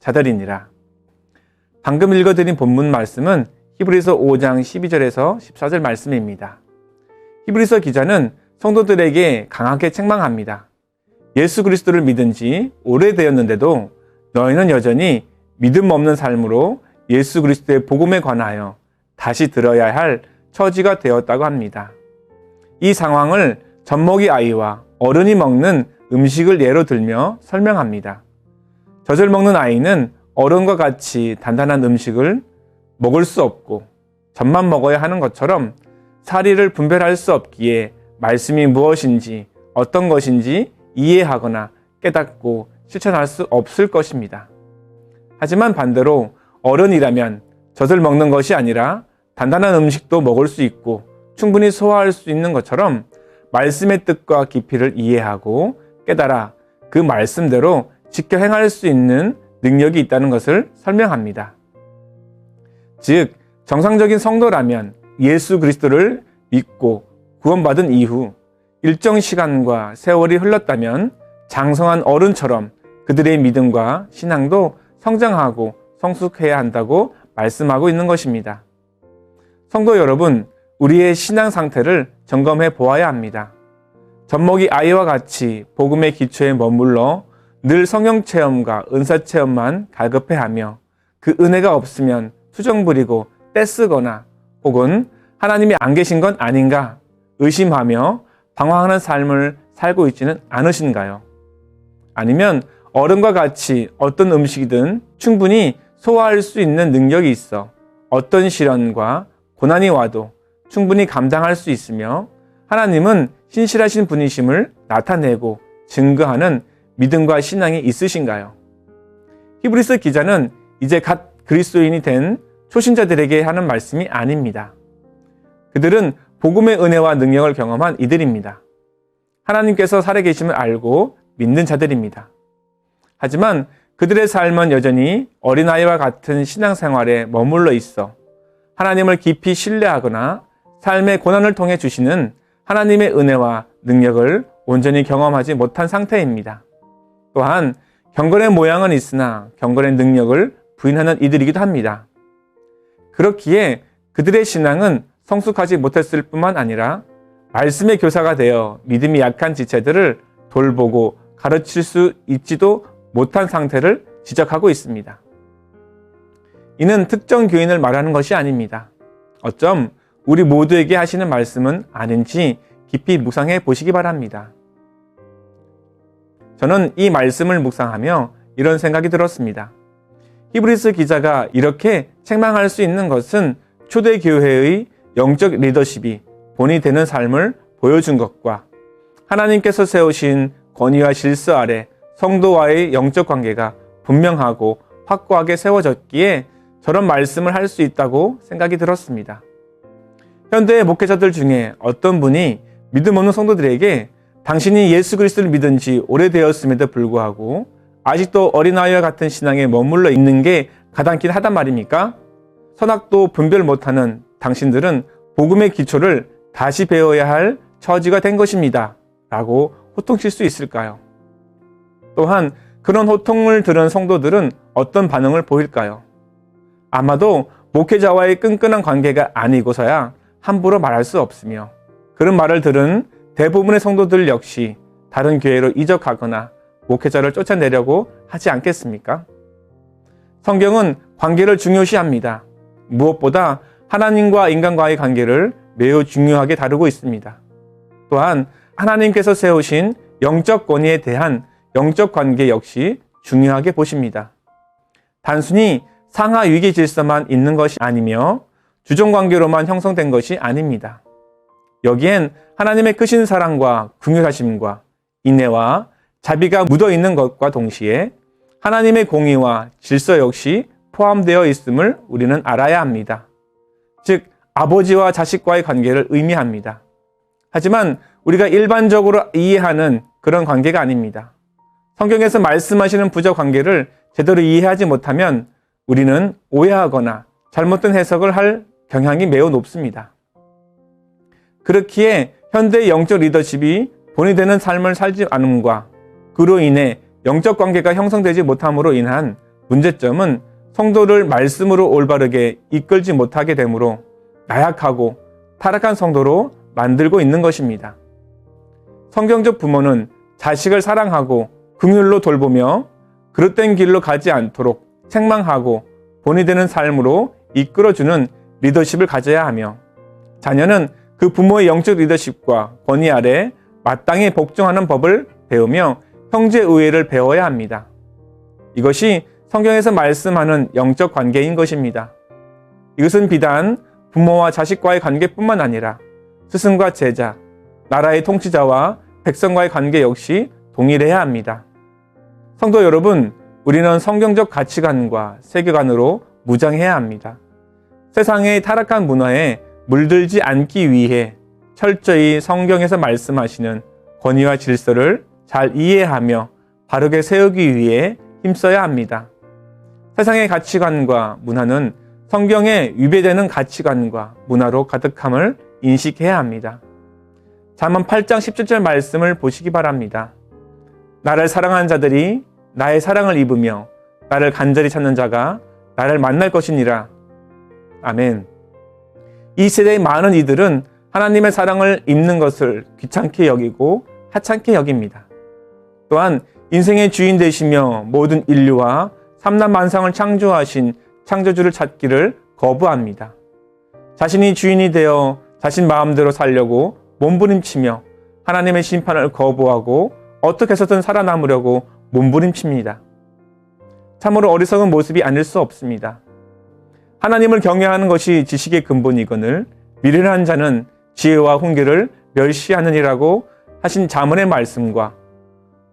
자들이니라. 방금 읽어드린 본문 말씀은 히브리서 5장 12절에서 14절 말씀입니다. 히브리서 기자는 성도들에게 강하게 책망합니다. 예수 그리스도를 믿은 지 오래되었는데도 너희는 여전히 믿음 없는 삶으로 예수 그리스도의 복음에 관하여 다시 들어야 할 처지가 되었다고 합니다. 이 상황을 젖먹이 아이와 어른이 먹는 음식을 예로 들며 설명합니다. 젖을 먹는 아이는 어른과 같이 단단한 음식을 먹을 수 없고 젖만 먹어야 하는 것처럼 사리를 분별할 수 없기에 말씀이 무엇인지 어떤 것인지 이해하거나 깨닫고 실천할 수 없을 것입니다. 하지만 반대로 어른이라면 젖을 먹는 것이 아니라 단단한 음식도 먹을 수 있고 충분히 소화할 수 있는 것처럼 말씀의 뜻과 깊이를 이해하고 깨달아 그 말씀대로 지켜 행할 수 있는 능력이 있다는 것을 설명합니다. 즉, 정상적인 성도라면 예수 그리스도를 믿고 구원받은 이후 일정 시간과 세월이 흘렀다면 장성한 어른처럼 그들의 믿음과 신앙도 성장하고 성숙해야 한다고 말씀하고 있는 것입니다. 성도 여러분, 우리의 신앙 상태를 점검해 보아야 합니다. 젖먹이 아이와 같이 복음의 기초에 머물러 늘 성령 체험과 은사 체험만 갈급해 하며 그 은혜가 없으면 투정 부리고 떼쓰거나 혹은 하나님이 안 계신 건 아닌가 의심하며 방황하는 삶을 살고 있지는 않으신가요? 아니면 어른과 같이 어떤 음식이든 충분히 소화할 수 있는 능력이 있어 어떤 시련과 고난이 와도 충분히 감당할 수 있으며 하나님은 신실하신 분이심을 나타내고 증거하는 믿음과 신앙이 있으신가요? 히브리스 기자는 이제 갓 그리스도인이 된 초신자들에게 하는 말씀이 아닙니다. 그들은 복음의 은혜와 능력을 경험한 이들입니다. 하나님께서 살아계심을 알고 믿는 자들입니다. 하지만 그들의 삶은 여전히 어린아이와 같은 신앙생활에 머물러 있어 하나님을 깊이 신뢰하거나 삶의 고난을 통해 주시는 하나님의 은혜와 능력을 온전히 경험하지 못한 상태입니다. 또한 경건의 모양은 있으나 경건의 능력을 부인하는 이들이기도 합니다. 그렇기에 그들의 신앙은 성숙하지 못했을 뿐만 아니라 말씀의 교사가 되어 믿음이 약한 지체들을 돌보고 가르칠 수 있지도 못한 상태를 지적하고 있습니다. 이는 특정 교인을 말하는 것이 아닙니다. 어쩜 우리 모두에게 하시는 말씀은 아닌지 깊이 묵상해 보시기 바랍니다. 저는 이 말씀을 묵상하며 이런 생각이 들었습니다. 히브리스 기자가 이렇게 책망할 수 있는 것은 초대교회의 영적 리더십이 본이 되는 삶을 보여준 것과 하나님께서 세우신 권위와 질서 아래 성도와의 영적 관계가 분명하고 확고하게 세워졌기에 저런 말씀을 할 수 있다고 생각이 들었습니다. 현대의 목회자들 중에 어떤 분이 믿음 없는 성도들에게 당신이 예수 그리스도를 믿은 지 오래되었음에도 불구하고 아직도 어린아이와 같은 신앙에 머물러 있는 게 가당키는 하단 말입니까? 선악도 분별 못하는 당신들은 복음의 기초를 다시 배워야 할 처지가 된 것입니다. 라고 호통칠 수 있을까요? 또한 그런 호통을 들은 성도들은 어떤 반응을 보일까요? 아마도 목회자와의 끈끈한 관계가 아니고서야 함부로 말할 수 없으며 그런 말을 들은 대부분의 성도들 역시 다른 교회로 이적하거나 목회자를 쫓아내려고 하지 않겠습니까? 성경은 관계를 중요시합니다. 무엇보다 하나님과 인간과의 관계를 매우 중요하게 다루고 있습니다. 또한 하나님께서 세우신 영적 권위에 대한 영적 관계 역시 중요하게 보십니다. 단순히 상하 위계 질서만 있는 것이 아니며 주종 관계로만 형성된 것이 아닙니다. 여기엔 하나님의 크신 사랑과 긍휼하심과 인내와 자비가 묻어 있는 것과 동시에 하나님의 공의와 질서 역시 포함되어 있음을 우리는 알아야 합니다. 즉, 아버지와 자식과의 관계를 의미합니다. 하지만 우리가 일반적으로 이해하는 그런 관계가 아닙니다. 성경에서 말씀하시는 부적 관계를 제대로 이해하지 못하면 우리는 오해하거나 잘못된 해석을 할 경향이 매우 높습니다. 그렇기에 현대 영적 리더십이 본이 되는 삶을 살지 않음과 그로 인해 영적 관계가 형성되지 못함으로 인한 문제점은 성도를 말씀으로 올바르게 이끌지 못하게 되므로 나약하고 타락한 성도로 만들고 있는 것입니다. 성경적 부모는 자식을 사랑하고 긍휼로 돌보며 그릇된 길로 가지 않도록 책망하고 본이 되는 삶으로 이끌어주는 리더십을 가져야 하며 자녀는 그 부모의 영적 리더십과 권위 아래 마땅히 복종하는 법을 배우며 형제 의회를 배워야 합니다. 이것이 성경에서 말씀하는 영적 관계인 것입니다. 이것은 비단 부모와 자식과의 관계뿐만 아니라 스승과 제자, 나라의 통치자와 백성과의 관계 역시 동일해야 합니다. 성도 여러분, 우리는 성경적 가치관과 세계관으로 무장해야 합니다. 세상의 타락한 문화에 물들지 않기 위해 철저히 성경에서 말씀하시는 권위와 질서를 잘 이해하며 바르게 세우기 위해 힘써야 합니다. 세상의 가치관과 문화는 성경에 위배되는 가치관과 문화로 가득함을 인식해야 합니다. 잠언 8장 17절 말씀을 보시기 바랍니다. 나를 사랑하는 자들이 나의 사랑을 입으며 나를 간절히 찾는 자가 나를 만날 것이니라. 아멘. 이 세대의 많은 이들은 하나님의 사랑을 입는 것을 귀찮게 여기고 하찮게 여깁니다. 또한 인생의 주인 되시며 모든 인류와 삼남 만상을 창조하신 창조주를 찾기를 거부합니다. 자신이 주인이 되어 자신 마음대로 살려고 몸부림치며 하나님의 심판을 거부하고 어떻게 해서든 살아남으려고 몸부림칩니다. 참으로 어리석은 모습이 아닐 수 없습니다. 하나님을 경외하는 것이 지식의 근본이거늘 미련한 자는 지혜와 훈계를 멸시하느니라고 하신 자문의 말씀과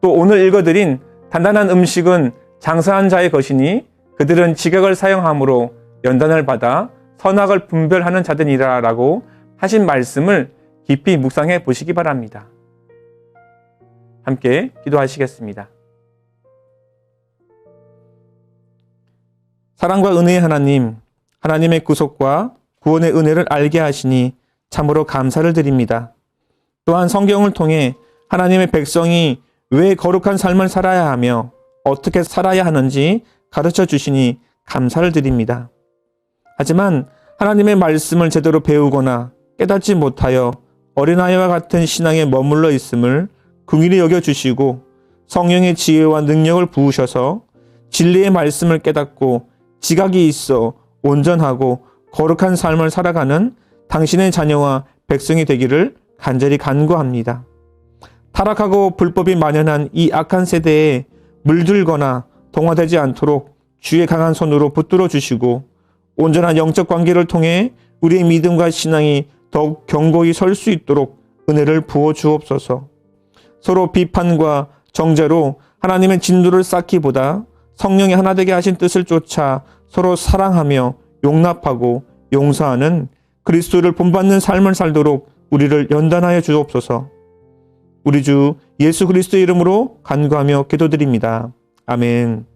또 오늘 읽어드린 단단한 음식은 장사한 자의 것이니 그들은 지각을 사용함으로 연단을 받아 선악을 분별하는 자들이라라고 하신 말씀을 깊이 묵상해 보시기 바랍니다. 함께 기도하시겠습니다. 사랑과 은혜의 하나님, 하나님의 구속과 구원의 은혜를 알게 하시니 참으로 감사를 드립니다. 또한 성경을 통해 하나님의 백성이 왜 거룩한 삶을 살아야 하며 어떻게 살아야 하는지 가르쳐 주시니 감사를 드립니다. 하지만 하나님의 말씀을 제대로 배우거나 깨닫지 못하여 어린아이와 같은 신앙에 머물러 있음을 긍휼히 여겨 주시고 성령의 지혜와 능력을 부으셔서 진리의 말씀을 깨닫고 지각이 있어 온전하고 거룩한 삶을 살아가는 당신의 자녀와 백성이 되기를 간절히 간구합니다. 타락하고 불법이 만연한 이 악한 세대에 물들거나 동화되지 않도록 주의 강한 손으로 붙들어 주시고 온전한 영적 관계를 통해 우리의 믿음과 신앙이 더욱 견고히 설 수 있도록 은혜를 부어 주옵소서. 서로 비판과 정죄로 하나님의 진도를 쌓기보다 성령이 하나 되게 하신 뜻을 쫓아 서로 사랑하며 용납하고 용서하는 그리스도를 본받는 삶을 살도록 우리를 연단하여 주옵소서. 우리 주 예수 그리스도의 이름으로 간구하며 기도드립니다. 아멘.